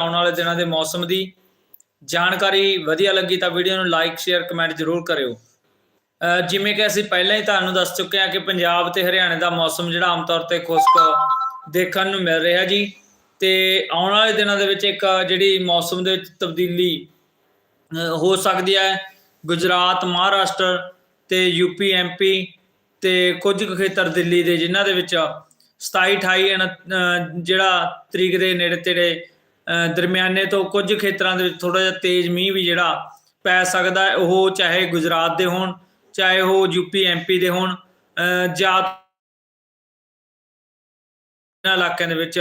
ਆਉਣ ਵਾਲੇ ਦਿਨਾਂ ਦੇ ਮੌਸਮ ਦੀ ਜਾਣਕਾਰੀ ਵਧੀਆ ਲੱਗੀ ਤਾਂ ਵੀਡੀਓ ਨੂੰ ਲਾਈਕ ਸ਼ੇਅਰ ਕਮੈਂਟ ਜ਼ਰੂਰ ਕਰਿਓ। ਜਿਵੇਂ ਕਿ ਅਸੀਂ ਪਹਿਲਾਂ ਹੀ ਤੁਹਾਨੂੰ ਦੱਸ ਚੁੱਕੇ ਹਾਂ ਕਿ ਪੰਜਾਬ ਤੇ ਹਰਿਆਣੇ ਦਾ ਮੌਸਮ ਜਿਹੜਾ ਆਮ ਤੌਰ ਤੇ ਖੁਸ਼ਕ ਦੇਖਣ ਨੂੰ ਮਿਲ ਰਿਹਾ ਜੀ। ਤੇ ਆਉਣ ਵਾਲੇ ਦਿਨਾਂ ਦੇ ਵਿੱਚ ਇੱਕ ਜਿਹੜੀ ਮੌਸਮ ਦੇ ਵਿੱਚ ਤਬਦੀਲੀ ਹੋ ਸਕਦੀ ਹੈ, ਗੁਜਰਾਤ, ਮਹਾਰਾਸ਼ਟਰ ਤੇ ਯੂਪੀ ਐਮਪੀ ਤੇ ਕੁਝ ਕੁ ਖੇਤਰ ਦਿੱਲੀ ਦੇ ਜਿਨ੍ਹਾਂ ਦੇ ਵਿੱਚ 27 28 ਜਿਹੜਾ ਤਰੀਕ ਦੇ ਨੇੜੇ ਤੇੜੇ ਦਰਮਿਆਨੇ ਤੋਂ ਕੁਝ ਖੇਤਰਾਂ ਦੇ ਵਿੱਚ ਥੋੜਾ ਜਿਹਾ ਤੇਜ਼ ਮੀਂਹ ਵੀ ਜਿਹੜਾ ਪੈ ਸਕਦਾ ਹੈ, ਉਹ ਚਾਹੇ ਗੁਜਰਾਤ ਦੇ ਹੋਣ, ਚਾਹੇ ਉਹ ਯੂਪੀ ਐਮਪੀ ਦੇ ਹੋਣ ਜਾਂ ਇਹਨਾਂ ਇਲਾਕਿਆਂ ਦੇ ਵਿੱਚ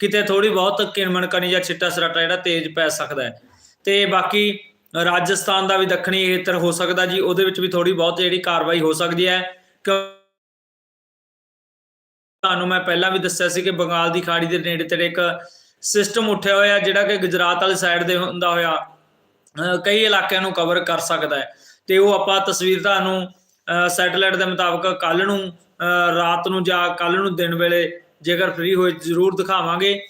ਕਿਤੇ ਥੋੜੀ ਬਹੁਤ ਕਿਣਮਣ ਜਾਂ ਛਿੱਟਾ ਸਰਾਟਾ ਜਿਹੜਾ ਤੇਜ਼ ਪੈ ਸਕਦਾ ਹੈ। ਤੇ ਬਾਕੀ ਰਾਜਸਥਾਨ ਦਾ ਵੀ ਦੱਖਣੀ ਖੇਤਰ ਹੋ ਸਕਦਾ ਜੀ, ਉਹਦੇ ਵਿੱਚ ਵੀ ਥੋੜੀ ਬਹੁਤ ਜਿਹੜੀ ਕਾਰਵਾਈ ਹੋ ਸਕਦੀ ਹੈ। ਕਿਉਂ ਤੁਹਾਨੂੰ ਮੈਂ ਪਹਿਲਾਂ ਵੀ ਦੱਸਿਆ ਸੀ ਕਿ ਬੰਗਾਲ ਦੀ ਖਾੜੀ ਦੇ ਨੇੜੇ ਤੇੜੇ ਇੱਕ ਸਿਸਟਮ ਉੱਠਿਆ ਹੋਇਆ ਜਿਹੜਾ ਕਿ ਗੁਜਰਾਤ ਵਾਲੀ ਸਾਈਡ ਦੇ ਹੁੰਦਾ ਹੋਇਆ ਕਈ ਇਲਾਕਿਆਂ ਨੂੰ ਕਵਰ ਕਰ ਸਕਦਾ ਹੈ। ਤੇ ਉਹ ਆਪਾਂ ਤਸਵੀਰ ਤੁਹਾਨੂੰ ਸੈਟੇਲਾਈਟ ਦੇ ਮੁਤਾਬਕ ਕੱਲ ਨੂੰ, ਅਹ ਰਾਤ ਨੂੰ ਜਾਂ ਕੱਲ ਨੂੰ ਦਿਨ ਵੇਲੇ ਜੇਕਰ ਫ੍ਰੀ ਹੋਏ, ਜ਼ਰੂਰ ਦਿਖਾਵਾਂਗੇ।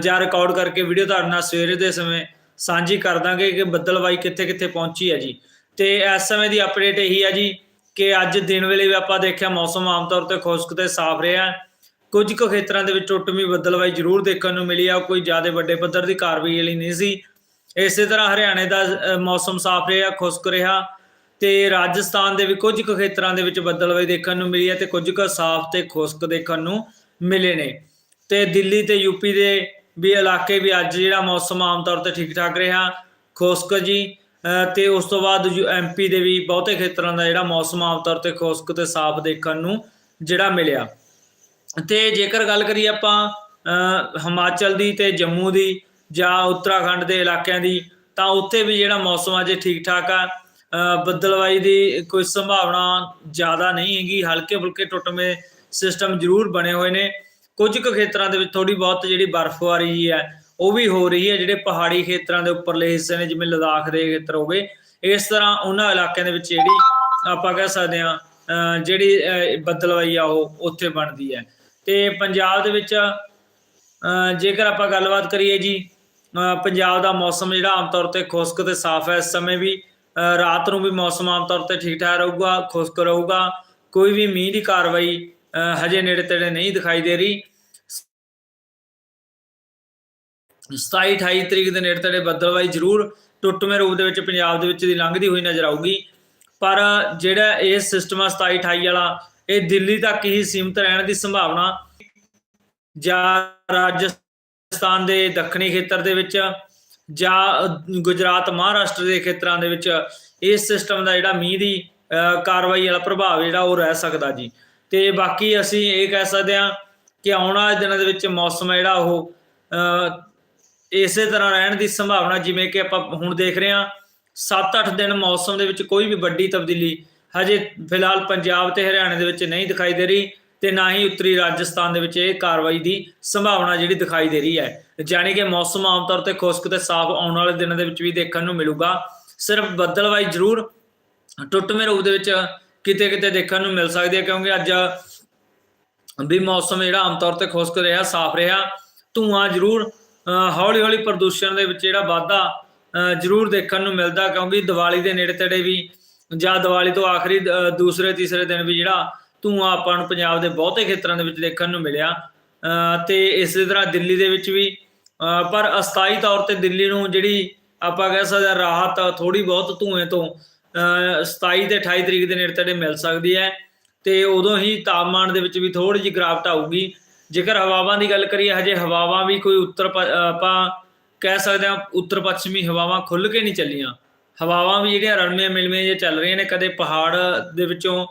ਜਾਂ ਰਿਕਾਰਡ ਕਰਕੇ ਵੀਡੀਓ ਤੁਹਾਡੇ ਨਾਲ ਸਵੇਰੇ ਦੇ ਸਮੇਂ ਸਾਂਝੀ ਕਰ ਦਾਂਗੇ ਕਿ ਬੱਦਲਵਾਈ ਕਿੱਥੇ ਕਿੱਥੇ ਪਹੁੰਚੀ ਹੈ ਜੀ। ਤੇ ਇਸ ਸਮੇਂ ਦੀ ਅਪਡੇਟ ਇਹੀ ਹੈ ਜੀ ਕਿ ਅੱਜ ਦਿਨ ਵੇਲੇ ਵੀ ਆਪਾਂ ਦੇਖਿਆ ਮੌਸਮ ਆਮ ਤੌਰ ਤੇ ਖੁਸ਼ਕ ਤੇ ਸਾਫ਼ ਰਿਹਾ ਕੁਝ ਕੁ ਖੇਤਰਾਂ ਦੇ ਵਿੱਚ ਟੁੱਟਵੀਂ ਬੱਦਲਵਾਈ ਜ਼ਰੂਰ ਦੇਖਣ ਨੂੰ ਮਿਲੀ ਆ ਕੋਈ ਜ਼ਿਆਦਾ ਵੱਡੇ ਪੱਧਰ ਦੀ ਕਾਰਵਾਈ ਵਾਲੀ ਨਹੀਂ ਸੀ। ਇਸੇ ਤਰ੍ਹਾਂ ਹਰਿਆਣੇ ਦਾ ਮੌਸਮ ਸਾਫ਼ ਰਿਹਾ ਖੁਸ਼ਕ ਰਿਹਾ ਤੇ ਰਾਜਸਥਾਨ ਦੇ ਵੀ ਕੁਝ ਕੁ ਖੇਤਰਾਂ ਦੇ ਵਿੱਚ ਬੱਦਲਵਾਈ ਦੇਖਣ ਨੂੰ ਮਿਲੀ ਹੈ ਤੇ ਕੁਝ ਕੁ ਸਾਫ਼ ਤੇ ਖੁਸ਼ਕ ਦੇਖਣ ਨੂੰ ਮਿਲੇ ਨੇ। ਤੇ ਦਿੱਲੀ ਤੇ ਯੂਪੀ ਦੇ ਵੀ ਇਲਾਕੇ ਵੀ ਅੱਜ ਜਿਹੜਾ ਮੌਸਮ ਆਮ ਤੌਰ ਤੇ ਠੀਕ ਠਾਕ ਰਿਹਾ ਖੁਸ਼ਕ ਜੀ। ਅ, ਤੇ ਉਸ ਤੋਂ ਬਾਅਦ ਐਮਪੀ ਦੇ ਵੀ ਬਹੁਤੇ ਖੇਤਰਾਂ ਦਾ ਜਿਹੜਾ ਮੌਸਮ ਆਮ ਤੌਰ ਤੇ ਖੁਸ਼ਕ ਤੇ ਸਾਫ਼ ਦੇਖਣ ਨੂੰ ਜਿਹੜਾ ਮਿਲਿਆ। ਤੇ ਜੇਕਰ ਗੱਲ ਕਰੀਏ ਆਪਾਂ ਹਿਮਾਚਲ ਦੀ ਤੇ ਜੰਮੂ ਦੀ ਜਾਂ ਉੱਤਰਾਖੰਡ ਦੇ ਇਲਾਕਿਆਂ ਦੀ ਤਾਂ ਉੱਥੇ ਵੀ ਜਿਹੜਾ ਮੌਸਮ ਅਜੇ ਠੀਕ ਠਾਕ ਆ। ਅ, ਬੱਦਲਵਾਈ ਦੀ ਕੋਈ ਸੰਭਾਵਨਾ ਜ਼ਿਆਦਾ ਨਹੀਂ ਹੈਗੀ। ਹਲਕੇ ਫੁਲਕੇ ਟੁੱਟਵੇਂ ਸਿਸਟਮ ਜ਼ਰੂਰ ਬਣੇ ਹੋਏ ਨੇ। ਕੁਝ ਕੁ ਖੇਤਰਾਂ ਦੇ ਵਿੱਚ ਥੋੜੀ ਬਹੁਤ ਜਿਹੜੀ ਬਰਫ਼ਬਾਰੀ ਜੀ ਹੈ ਉਹ ਵੀ ਹੋ ਰਹੀ ਹੈ। ਜਿਹੜੇ ਪਹਾੜੀ ਖੇਤਰਾਂ ਦੇ ਉੱਪਰਲੇ ਹਿੱਸੇ ਨੇ ਜਿਵੇਂ ਲਦਾਖ ਦੇ ਖੇਤਰ ਹੋ ਗਏ ਇਸ ਤਰ੍ਹਾਂ ਉਹਨਾਂ ਇਲਾਕਿਆਂ ਦੇ ਵਿੱਚ ਜਿਹੜੀ ਆਪਾਂ ਕਹਿ ਸਕਦੇ ਹਾਂ ਜਿਹੜੀ ਅ, ਬੱਦਲਵਾਈ ਆ ਉਹ ਉੱਥੇ ਬਣਦੀ ਹੈ। ਤੇ ਪੰਜਾਬ ਦੇ ਵਿੱਚ ਜੇਕਰ ਆਪਾਂ ਗੱਲਬਾਤ ਕਰੀਏ ਜੀ ਪੰਜਾਬ ਦਾ ਮੌਸਮ ਜਿਹੜਾ ਆਮ ਤੌਰ ਤੇ ਖੁਸ਼ਕ ਤੇ ਸਾਫ਼ ਹੈ, ਇਸ ਸਮੇਂ ਵੀ ਰਾਤ ਨੂੰ ਵੀ ਮੌਸਮ ਆਮ ਤੌਰ ਤੇ ਠੀਕ ਠਾਕ ਰਹੂਗਾ, ਖੁਸ਼ਕ ਰਹੂਗਾ, ਕੋਈ ਵੀ ਮੀਂਹ ਦੀ ਕਾਰਵਾਈ ਹਜੇ ਨੇੜੇ ਤੇੜੇ ਨਹੀਂ ਦਿਖਾਈ ਦੇ ਰਹੀ। 27 28 ਤਰੀਕ ਦੇ ਨੇੜੇ ਤੇੜੇ ਬੱਦਲਵਾਈ ਜ਼ਰੂਰ ਟੁੱਟਵੇਂ ਰੂਪ ਦੇ ਵਿੱਚ ਪੰਜਾਬ ਦੇ ਵਿੱਚ ਦੀ ਲੰਘਦੀ ਹੋਈ ਨਜ਼ਰ ਆਊਗੀ। ਪਰ ਜਿਹੜਾ ਇਹ ਸਿਸਟਮ ਆ 27 28 ਵਾਲਾ ਇਹ ਦਿੱਲੀ ਤੱਕ ਹੀ ਸੀਮਤ ਰਹਿਣ ਦੀ ਸੰਭਾਵਨਾ ਜਾਂ ਰਾਜਸਥਾਨ ਦੇ ਦੱਖਣੀ ਖੇਤਰ ਦੇ ਵਿੱਚ ਜਾਂ ਗੁਜਰਾਤ ਮਹਾਰਾਸ਼ਟਰ ਦੇ ਖੇਤਰਾਂ ਦੇ ਵਿੱਚ ਇਸ ਸਿਸਟਮ ਦਾ ਜਿਹੜਾ ਮੀਂਹ ਦੀ ਕਾਰਵਾਈ ਵਾਲਾ ਪ੍ਰਭਾਵ ਜਿਹੜਾ ਉਹ ਰਹਿ ਸਕਦਾ ਜੀ। ਤੇ ਬਾਕੀ ਅਸੀਂ ਇਹ ਕਹਿ ਸਕਦੇ ਹਾਂ ਕਿ ਆਉਣ ਵਾਲੇ ਦਿਨਾਂ ਦੇ ਵਿੱਚ ਮੌਸਮ ਜਿਹੜਾ ਉਹ ਇਸੇ ਤਰ੍ਹਾਂ ਰਹਿਣ ਦੀ ਸੰਭਾਵਨਾ ਜਿਵੇਂ ਕਿ ਆਪਾਂ ਹੁਣ ਦੇਖ ਰਹੇ ਹਾਂ 7-8 ਦਿਨ ਮੌਸਮ ਦੇ ਵਿੱਚ ਕੋਈ ਵੀ ਵੱਡੀ ਤਬਦੀਲੀ ਹਜੇ ਫਿਲਹਾਲ ਪੰਜਾਬ ਤੇ ਹਰਿਆਣੇ ਦੇ ਵਿੱਚ ਨਹੀਂ ਦਿਖਾਈ ਦੇ ਰਹੀ ਤੇ ਨਾ ਹੀ ਉੱਤਰੀ ਰਾਜਸਥਾਨ ਦੇ ਵਿੱਚ ਇਹ ਕਾਰਵਾਈ ਦੀ ਸੰਭਾਵਨਾ ਜਿਹੜੀ ਦਿਖਾਈ ਦੇ ਰਹੀ ਹੈ। ਜਾਣੀ ਕਿ ਮੌਸਮ ਆਮ ਤੌਰ ਤੇ ਖੁਸ਼ਕ ਤੇ ਸਾਫ਼ ਆਉਣ ਵਾਲੇ ਦਿਨਾਂ ਦੇ ਵਿੱਚ ਵੀ ਦੇਖਣ ਨੂੰ ਮਿਲੂਗਾ। ਸਿਰਫ ਬੱਦਲਵਾਈ ਜ਼ਰੂਰ ਟੁੱਟਵੇਂ ਰੂਪ ਦੇ ਵਿੱਚ ਕਿਤੇ ਕਿਤੇ ਦੇਖਣ ਨੂੰ ਮਿਲ ਸਕਦੀ ਹੈ ਕਿਉਂਕਿ ਅੱਜ ਵੀ ਮੌਸਮ ਜਿਹੜਾ ਆਮ ਤੌਰ ਤੇ ਖੁਸ਼ਕ ਰਿਹਾ ਸਾਫ਼ ਰਿਹਾ। ਧੂਆਂ ਜ਼ਰੂਰ ਹੌਲੀ ਹੌਲੀ ਪ੍ਰਦੂਸ਼ਣ ਦੇ ਵਿੱਚ ਜਿਹੜਾ ਵਾਧਾ ਅ, ਜ਼ਰੂਰ ਦੇਖਣ ਨੂੰ ਮਿਲਦਾ ਕਿਉਂਕਿ ਦੀਵਾਲੀ ਦੇ ਨੇੜੇ ਤੇੜੇ ਵੀ ਜਾਂ ਦੀਵਾਲੀ ਤੋਂ ਆਖਰੀ ਦੂਸਰੇ ਤੀਸਰੇ ਦਿਨ ਵੀ ਜਿਹੜਾ ਧੂਆਂ ਆਪਾਂ ਨੂੰ ਪੰਜਾਬ ਦੇ ਬਹੁਤੇ ਖੇਤਰਾਂ ਦੇ ਵਿੱਚ ਦੇਖਣ ਨੂੰ ਮਿਲਿਆ। ਅ, ਤੇ ਇਸੇ ਤਰ੍ਹਾਂ ਦਿੱਲੀ ਦੇ ਵਿੱਚ ਵੀ ਪਰ ਅਸਥਾਈ ਤੌਰ ਤੇ ਦਿੱਲੀ ਨੂੰ ਜਿਹੜੀ ਆਪਾਂ ਕਹਿ ਸਕਦੇ ਹਾਂ ਰਾਹਤ ਥੋੜੀ ਬਹੁਤ ਧੂਏ ਤੋਂ ਅ, 27 ਤੇ 28 ਤਰੀਕ ਦੇ ਨੇੜੇ ਤੇੜੇ ਮਿਲ ਸਕਦੀ ਹੈ। ਤੇ ਉਦੋਂ ਹੀ ਤਾਪਮਾਨ ਦੇ ਵਿੱਚ ਵੀ ਥੋੜੀ ਜਿਹੀ ਗਿਰਾਵਟ ਆਊਗੀ। ਜੇਕਰ ਹਵਾਵਾਂ ਦੀ ਗੱਲ ਕਰੀਏ ਹਜੇ ਹਵਾਵਾਂ ਵੀ ਕੋਈ ਉੱਤਰ ਪ- ਆਪਾਂ ਕਹਿ ਸਕਦੇ ਹਾਂ ਉੱਤਰ ਪੱਛਮੀ ਹਵਾਵਾਂ ਖੁੱਲ ਕੇ ਨਹੀਂ ਚੱਲੀਆਂ। ਹਵਾਵਾਂ ਵੀ ਜਿਹੜੀਆਂ ਰਲਮੀਆਂ ਮਿਲਮੀਆਂ ਜੇ ਚੱਲ ਰਹੀਆਂ ਨੇ, ਕਦੇ ਪਹਾੜ ਦੇ ਵਿੱਚੋਂ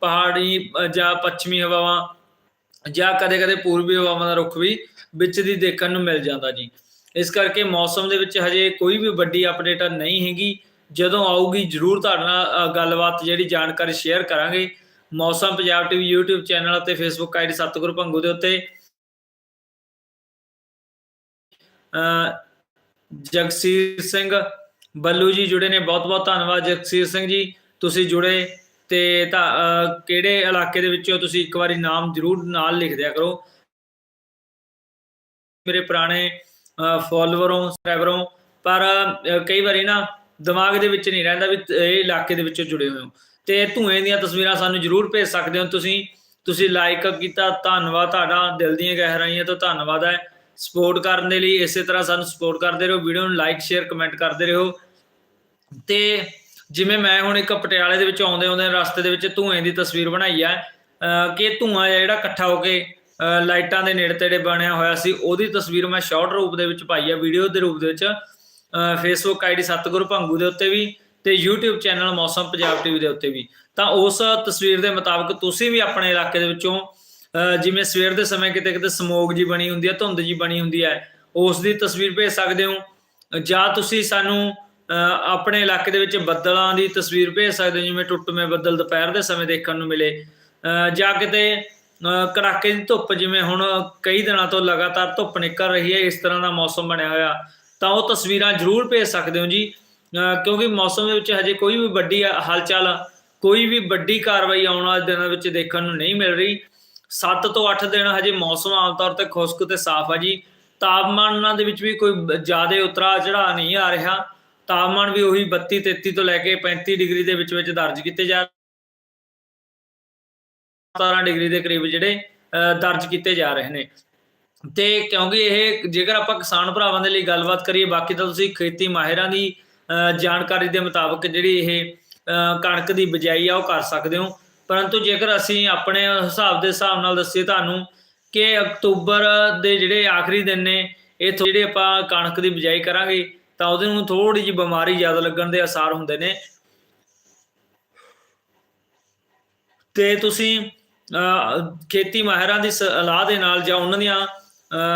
ਪਹਾੜੀ ਜਾਂ ਪੱਛਮੀ ਹਵਾਵਾਂ, ਜਾਂ ਕਦੇ-ਕਦੇ ਪੂਰਬੀ ਹਵਾਵਾਂ ਦਾ ਰੁਖ ਵੀ ਵਿੱਚ ਦੀ ਦੇਖਣ ਨੂੰ ਮਿਲ ਜਾਂਦਾ ਜੀ। ਇਸ ਕਰਕੇ ਮੌਸਮ ਦੇ ਵਿੱਚ ਹਜੇ ਕੋਈ ਵੀ ਵੱਡੀ ਅਪਡੇਟ ਨਹੀਂ ਹੈਗੀ। ਜਦੋਂ ਆਊਗੀ, ਜਰੂਰ ਤੁਹਾਡੇ ਨਾਲ ਗੱਲਬਾਤ ਜਿਹੜੀ ਜਾਣਕਾਰੀ ਸ਼ੇਅਰ ਕਰਾਂਗੇ। ਮੌਸਮ ਪੰਜਾਬ ਟੀਵੀ YouTube ਚੈਨਲ ਅਤੇ Facebook ਆਈਡੀ ਸਤਿਗੁਰੂ ਭੰਗੂ ਦੇ ਉੱਤੇ। ਅ ਜਗਸੀਰ ਸਿੰਘ ਬੱਲੂ ਜੀ ਜੁੜੇ ਨੇ, ਬਹੁਤ ਬਹੁਤ ਧੰਨਵਾਦ ਜਗਸੀਰ ਸਿੰਘ ਜੀ। ਤੁਸੀਂ ਜੁੜੇ ਤੇ ਤਾਂ ਕਿਹੜੇ ਇਲਾਕੇ ਦੇ ਵਿੱਚੋਂ ਤੁਸੀਂ ਇੱਕ ਵਾਰੀ ਨਾਮ ਜਰੂਰ ਨਾਲ ਲਿਖ ਦਿਆ ਕਰੋ। ਮੇਰੇ ਪੁਰਾਣੇ ਫੋਲੋਵਰੋਂ ਸਬਸਕ੍ਰਾਈਬਰੋਂ ਪਰ ਕਈ ਵਾਰੀ ਨਾ ਦਿਮਾਗ ਦੇ ਵਿੱਚ ਨਹੀਂ ਰਹਿੰਦਾ ਵੀ ਇਹ ਇਲਾਕੇ ਦੇ ਵਿੱਚੋਂ ਜੁੜੇ ਹੋਏ ਹੋ। ਤੇ ਧੂਏ ਦੀਆਂ ਤਸਵੀਰਾਂ ਸਾਨੂੰ ਜਰੂਰ ਭੇਜ ਸਕਦੇ ਹੋ ਤੁਸੀਂ। ਤੁਸੀਂ ਲਾਈਕ ਕੀਤਾ, ਧੰਨਵਾਦ, ਤੁਹਾਡਾ ਦਿਲ ਦੀਆਂ ਗਹਿਰਾਈਆਂ ਤੋਂ ਧੰਨਵਾਦ ਹੈ। ਸਪੋਰਟ ਕਰਨ ਦੇ ਲਈ ਇਸੇ ਤਰ੍ਹਾਂ ਸਾਨੂੰ ਸਪੋਰਟ ਕਰਦੇ ਰਹੋ, ਵੀਡੀਓ ਨੂੰ ਲਾਈਕ ਸ਼ੇਅਰ ਕਮੈਂਟ ਕਰਦੇ ਰਹੋ। ਤੇ ਜਿਵੇਂ ਮੈਂ ਹੁਣ ਇੱਕ ਪਟਿਆਲੇ ਦੇ ਵਿੱਚ ਆਉਂਦੇ ਆਉਂਦੇ ਰਸਤੇ ਦੇ ਵਿੱਚ ਧੂਏ ਦੀ ਤਸਵੀਰ ਬਣਾਈ ਹੈ ਕਿ ਧੂਆਂ ਜਿਹੜਾ ਇਕੱਠਾ ਹੋ ਕੇ ਲਾਈਟਾਂ ਦੇ ਨੇੜੇ ਤੇੜੇ ਬਣਿਆ ਹੋਇਆ ਸੀ, ਉਹਦੀ ਤਸਵੀਰ ਮੈਂ ਸ਼ਾਰਟ ਰੂਪ ਦੇ ਵਿੱਚ ਪਾਈ ਹੈ ਵੀਡੀਓ ਦੇ ਰੂਪ ਦੇ ਵਿੱਚ। ਫੇਸਬੁੱਕ ਆਈਡੀ ਸਤਗੁਰੂ ਭੰਗੂ ਦੇ ਉੱਤੇ ਵੀ ਤੇ YouTube ਚੈਨਲ ਮੌਸਮ ਪੰਜਾਬ ਟੀਵੀ ਦੇ ਉੱਤੇ ਵੀ। ਤਾਂ ਉਸ ਤਸਵੀਰ ਦੇ ਮੁਤਾਬਕ ਤੁਸੀਂ ਵੀ ਆਪਣੇ ਇਲਾਕੇ ਦੇ ਵਿੱਚੋਂ ਜਿਵੇਂ ਸਵੇਰ ਦੇ ਸਮੇਂ ਕਿਤੇ ਕਿਤੇ ਸਮੋਗ ਜੀ ਬਣੀ ਹੁੰਦੀ ਹੈ ਧੁੰਦ ਜੀ ਬਣੀ ਹੁੰਦੀ ਹੈ ਉਸ ਦੀ ਤਸਵੀਰ ਭੇਜ ਸਕਦੇ ਹੋ। ਜਾਂ ਤੁਸੀਂ ਸਾਨੂੰ ਆਪਣੇ ਇਲਾਕੇ ਦੇ ਵਿੱਚ ਬੱਦਲਾਂ ਦੀ ਤਸਵੀਰ ਭੇਜ ਸਕਦੇ ਹੋ, ਜਿਵੇਂ ਟੁੱਟਵੇਂ ਬੱਦਲ ਦੁਪਹਿਰ ਦੇ ਸਮੇਂ ਦੇਖਣ ਨੂੰ ਮਿਲੇ। ਜਾਂ ਕਿਤੇ ਕੜਾਕੇ ਦੀ ਧੁੱਪ, ਜਿਵੇਂ ਹੁਣ ਕਈ ਦਿਨਾਂ ਤੋਂ ਲਗਾਤਾਰ ਧੁੱਪ ਨਿਕਲ ਰਹੀ ਹੈ, ਇਸ ਤਰ੍ਹਾਂ ਦਾ ਮੌਸਮ ਬਣਿਆ ਹੋਇਆ, ਤਾਂ ਉਹ ਤਸਵੀਰਾਂ ਜ਼ਰੂਰ ਭੇਜ ਸਕਦੇ ਹੋ ਜੀ। ਕਿਉਂਕਿ ਮੌਸਮ ਦੇ ਵਿੱਚ ਹਜੇ ਕੋਈ ਵੀ ਵੱਡੀ ਹਲਚਲ, ਕੋਈ ਵੀ ਵੱਡੀ ਕਾਰਵਾਈ ਆਉਣ ਵਾਲੇ ਦਿਨਾਂ ਵਿੱਚ ਦੇਖਣ ਨੂੰ ਨਹੀਂ ਮਿਲ ਰਹੀ। 7 ਤੋਂ 8 ਦਿਨ ਹਜੇ ਮੌਸਮ ਆਮ ਤੌਰ ਤੇ ਖੁਸ਼ਕ ਤੇ ਸਾਫ਼ ਆ ਜੀ। ਤਾਪਮਾਨਾਂ ਦੇ ਵਿੱਚ ਵੀ ਕੋਈ ਜ਼ਿਆਦਾ ਉਤਰਾ ਚੜਾ ਨਹੀਂ ਆ ਰਿਹਾ। ਤਾਪਮਾਨ ਵੀ ਉਹੀ 32 33 ਤੋਂ ਲੈ ਕੇ 35 ਡਿਗਰੀ ਦੇ ਵਿੱਚ ਵਿੱਚ ਦਰਜ ਕੀਤੇ ਜਾ 17 ਡਿਗਰੀ ਦੇ ਕਰੀਬ ਜਿਹੜੇ ਦਰਜ ਕੀਤੇ ਜਾ ਰਹੇ ਨੇ। ਤੇ ਕਿਉਂਕਿ ਇਹ ਜੇਕਰ ਆਪਾਂ ਕਿਸਾਨ ਭਰਾਵਾਂ ਦੇ ਲਈ ਗੱਲਬਾਤ ਕਰੀਏ, ਬਾਕੀ ਤਾਂ ਤੁਸੀਂ ਖੇਤੀ ਮਾਹਿਰਾਂ ਦੀ ਜਾਣਕਾਰੀ ਦੇ ਮੁਤਾਬਕ ਜਿਹੜੀ ਇਹ ਕਣਕ ਦੀ ਬਿਜਾਈ ਆ, ਉਹ ਕਰ ਸਕਦੇ ਹੋ। ਪਰੰਤੂ ਜੇਕਰ ਅਸੀਂ ਆਪਣੇ ਹਿਸਾਬ ਦੇ ਹਿਸਾਬ ਨਾਲ ਦੱਸੀਏ ਤੁਹਾਨੂੰ ਕਿ ਅਕਤੂਬਰ ਦੇ ਜਿਹੜੇ ਆਖਰੀ ਦਿਨ ਨੇ ਇਹ ਥੋ- ਜਿਹੜੇ ਆਪਾਂ ਕਣਕ ਦੀ ਬਿਜਾਈ ਕਰਾਂਗੇ, ਤਾਂ ਉਹਦੇ ਨੂੰ ਥੋੜੀ ਜਿਹੀ ਬਿਮਾਰੀ ਜ਼ਿਆਦਾ ਲੱਗਣ ਦੇ ਅਸਾਰ ਹੁੰਦੇ ਨੇ। ਤੇ ਤੁਸੀਂ ਖੇਤੀ ਮਾਹਿਰਾਂ ਦੀ ਸਲਾਹ ਦੇ ਨਾਲ ਜਾਂ ਉਹਨਾਂ ਦੀਆਂ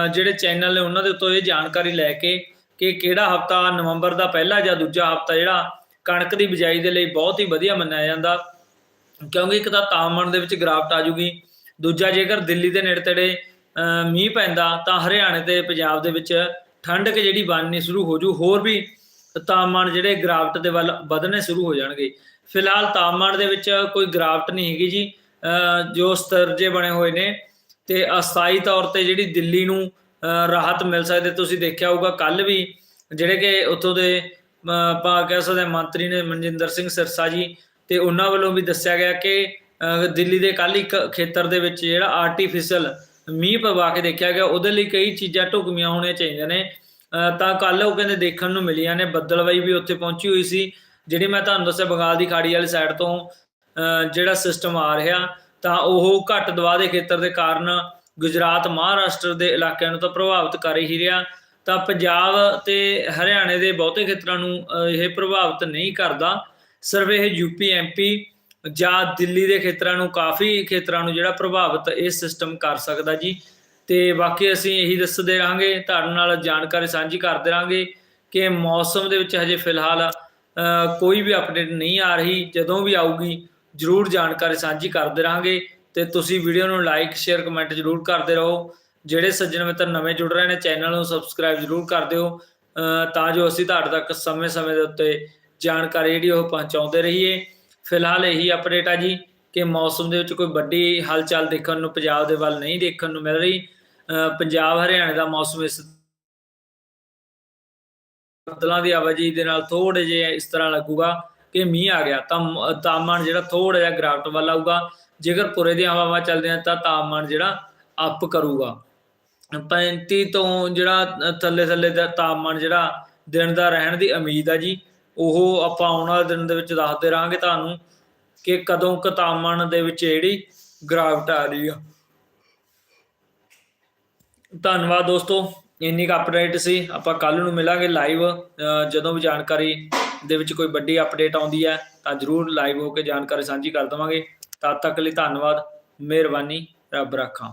ਜਿਹੜੇ ਚੈਨਲ ਨੇ ਉਹਨਾਂ ਦੇ ਉੱਤੋਂ ਇਹ ਜਾਣਕਾਰੀ ਲੈ ਕੇ ਕਿ ਕਿਹੜਾ ਹਫਤਾ ਨਵੰਬਰ ਦਾ ਪਹਿਲਾ ਜਾਂ ਦੂਜਾ ਹਫਤਾ ਜਿਹੜਾ ਕਣਕ ਦੀ ਬਿਜਾਈ ਦੇ ਲਈ ਬਹੁਤ ਹੀ ਵਧੀਆ ਮੰਨਿਆ ਜਾਂਦਾ। ਕਿਉਂਕਿ ਇੱਕ ਤਾਂ ਤਾਪਮਾਨ ਦੇ ਵਿੱਚ ਗਿਰਾਵਟ ਆ ਜੂਗੀ ਦੂਜਾ ਜੇਕਰ ਦਿੱਲੀ ਦੇ ਨੇੜੇ ਤੇੜੇ ਮੀਂਹ ਪੈਂਦਾ, ਤਾਂ ਹਰਿਆਣੇ ਤੇ ਪੰਜਾਬ ਦੇ ਵਿੱਚ ਠੰਡਕ ਜਿਹੜੀ ਬਣਨੀ ਸ਼ੁਰੂ ਹੋ ਜੂ ਹੋਰ ਵੀ ਤਾਪਮਾਨ ਜਿਹੜੇ ਗਿਰਾਵਟ ਦੇ ਵੱਲ ਵਧਣੇ ਸ਼ੁਰੂ ਹੋ ਜਾਣਗੇ। ਫਿਲਹਾਲ ਤਾਪਮਾਨ ਦੇ ਵਿੱਚ ਕੋਈ ਗਿਰਾਵਟ ਨਹੀਂ ਹੈਗੀ ਜੀ ਜੋ ਸਤਰ ਜੇ ਬਣੇ ਹੋਏ ਨੇ, ਤੇ ਅਸਥਾਈ ਤੌਰ ਤੇ ਜਿਹੜੀ ਦਿੱਲੀ ਨੂੰ ਰਾਹਤ ਮਿਲ ਸਕਦੀ, ਤੁਸੀਂ ਦੇਖਿਆ ਹੋਊਗਾ ਕੱਲ ਵੀ, ਜਿਹੜੇ ਕਿ ਉੱਥੋਂ ਦੇ ਆਪਾਂ ਕਹਿ ਸਕਦੇ ਮੰਤਰੀ ਨੇ ਮਨਜਿੰਦਰ ਸਿੰਘ ਸਿਰਸਾ ਜੀ ਤੇ ਉਹਨਾਂ ਵੱਲੋਂ ਵੀ ਦੱਸਿਆ ਗਿਆ ਕਿ ਦਿੱਲੀ ਦੇ ਕੱਲ ਇੱਕ ਖੇਤਰ ਦੇ ਵਿੱਚ ਜਿਹੜਾ ਆਰਟੀਫੀਸ਼ੀਅਲ ਮੀਂਹ ਪਵਾ ਕੇ ਦੇਖਿਆ ਗਿਆ, ਉਹਦੇ ਲਈ ਕਈ ਚੀਜ਼ਾਂ ਢੁਕਵੀਆਂ ਹੋਣੀਆਂ ਚਾਹੀਦੀਆਂ ਨੇ। ਤਾਂ ਕੱਲ ਉਹ ਕਹਿੰਦੇ ਦੇਖਣ ਨੂੰ ਮਿਲੀਆਂ ਨੇ, ਬੱਦਲਵਾਈ ਵੀ ਉੱਥੇ ਪਹੁੰਚੀ ਹੋਈ ਸੀ। ਜਿਹੜੀ ਮੈਂ ਤੁਹਾਨੂੰ ਦੱਸਿਆ, ਬੰਗਾਲ ਦੀ ਖਾੜੀ ਵਾਲੀ ਸਾਈਡ ਤੋਂ ਜਿਹੜਾ ਸਿਸਟਮ ਆ ਰਿਹਾ, ਤਾਂ ਉਹ ਘੱਟ ਦਵਾ ਦੇ ਖੇਤਰ ਦੇ ਕਾਰਨ ਗੁਜਰਾਤ ਮਹਾਰਾਸ਼ਟਰ ਦੇ ਇਲਾਕਿਆਂ ਨੂੰ ਤਾਂ ਪ੍ਰਭਾਵਿਤ ਕਰ ਹੀ ਰਿਹਾ। ਤਾਂ ਪੰਜਾਬ ਤੇ ਹਰਿਆਣੇ ਦੇ ਬਹੁਤੇ ਖੇਤਰਾਂ ਨੂੰ ਇਹ ਪ੍ਰਭਾਵਿਤ ਨਹੀਂ ਕਰਦਾ। ਸਿਰਫ ਇਹ ਯੂਪੀ, ਐਮਪੀ ਜਾਂ ਦਿੱਲੀ ਦੇ ਖੇਤਰਾਂ ਨੂੰ, ਕਾਫੀ ਖੇਤਰਾਂ ਨੂੰ ਜਿਹੜਾ ਪ੍ਰਭਾਵਿਤ ਇਹ ਸਿਸਟਮ ਕਰ ਸਕਦਾ ਜੀ। ਤੇ ਬਾਕੀ ਅਸੀਂ ਇਹੀ ਦੱਸਦੇ ਰਹਾਂਗੇ, ਤੁਹਾਡੇ ਨਾਲ ਜਾਣਕਾਰੀ ਸਾਂਝੀ ਕਰਦੇ ਰਹਾਂਗੇ ਕਿ ਮੌਸਮ ਦੇ ਵਿੱਚ ਹਜੇ ਫਿਲਹਾਲ ਕੋਈ ਵੀ ਅਪਡੇਟ ਨਹੀਂ ਆ ਰਹੀ। ਜਦੋਂ ਵੀ ਆਊਗੀ, ਜਰੂਰ ਜਾਣਕਾਰੀ ਸਾਂਝੀ ਕਰਦੇ ਰਹਾਂਗੇ। ਤੇ ਤੁਸੀਂ ਵੀਡੀਓ ਨੂੰ ਲਾਈਕ ਸ਼ੇਅਰ ਕਮੈਂਟ ਜਰੂਰ ਕਰਦੇ ਰਹੋ। ਜਿਹੜੇ ਸੱਜਣ ਮਿੱਤਰ ਨਵੇਂ ਜੁੜ ਰਹੇ ਨੇ, ਚੈਨਲ ਨੂੰ ਸਬਸਕ੍ਰਾਈਬ ਜਰੂਰ ਕਰ ਦਿਓ। ਤਾਂ ਜੋ ਅਸੀਂ ਤੁਹਾਡੇ ਤੱਕ ਸਮੇਂ-ਸਮੇਂ ਦੇ ਉੱਤੇ ਜਾਣਕਾਰੀ ਜਿਹੜੀ ਉਹ ਪਹੁੰਚਾਉਂਦੇ ਰਹੀਏ। ਫਿਲਹਾਲ ਇਹੀ ਅਪਡੇਟ ਆ ਜੀ ਕਿ ਮੌਸਮ ਦੇ ਵਿੱਚ ਕੋਈ ਵੱਡੀ ਹਲਚਲ ਦੇਖਣ ਨੂੰ, ਪੰਜਾਬ ਦੇ ਵੱਲ ਨਹੀਂ ਦੇਖਣ ਨੂੰ ਮਿਲ ਰਹੀ। ਪੰਜਾਬ, ਹਰਿਆਣੇ ਦਾ ਮੌਸਮ ਇਸ ਬੱਦਲਾਂ ਦੀ ਆਵਾਜਾਈ ਦੇ ਨਾਲ ਥੋੜੇ ਜਿਹਾ ਇਸ ਤਰ੍ਹਾਂ ਲੱਗੂਗਾ ਕਿ ਮੀਂਹ ਆ ਗਿਆ। ਤਾਂ ਤਾਪਮਾਨ ਜਿਹੜਾ ਥੋੜਾ ਜਿਹਾ ਗਿਰਾਵਟ ਵੱਲ ਆਊਗਾ। ਜੇਕਰ ਪੁਰੇ ਦੀਆਂ ਹਵਾਵਾਂ ਚੱਲਦੀਆਂ ਤਾਂ ਤਾਪਮਾਨ ਜਿਹੜਾ ਅਪ ਕਰੂਗਾ। 35 ਤੋਂ ਜਿਹੜਾ ਥੱਲੇ ਥੱਲੇ ਦਾ ਤਾਪਮਾਨ ਜਿਹੜਾ ਦਿਨ ਦਾ ਰਹਿਣ ਦੀ ਉਮੀਦ ਆ ਜੀ। ਉਹ ਆਪਾਂ ਆਉਣ ਵਾਲੇ ਦਿਨ ਦੇ ਵਿੱਚ ਦੱਸਦੇ ਰਹਾਂਗੇ ਤੁਹਾਨੂੰ ਕਿ ਕਦੋਂ ਕ ਦੇ ਵਿੱਚ ਜਿਹੜੀ ਗਿਰਾਵਟ ਆ ਰਹੀ ਆ। ਧੰਨਵਾਦ ਦੋਸਤੋ, ਇੰਨੀ ਕੁ ਅਪਡੇਟ ਸੀ। ਆਪਾਂ ਕੱਲ ਨੂੰ ਮਿਲਾਂਗੇ ਲਾਈਵ ਜਦੋਂ ਵੀ ਜਾਣਕਾਰੀ ਦੇ ਵਿੱਚ ਕੋਈ ਵੱਡੀ ਅਪਡੇਟ ਆਉਂਦੀ ਹੈ, ਤਾਂ ਜਰੂਰ ਲਾਈਵ ਹੋ ਕੇ ਜਾਣਕਾਰੀ ਸਾਂਝੀ ਕਰ ਦਵਾਂਗੇ। ਤਦ ਤੱਕ ਲਈ ਧੰਨਵਾਦ, ਮਿਹਰਬਾਨੀ, ਰੱਬ ਰਾਖਾ।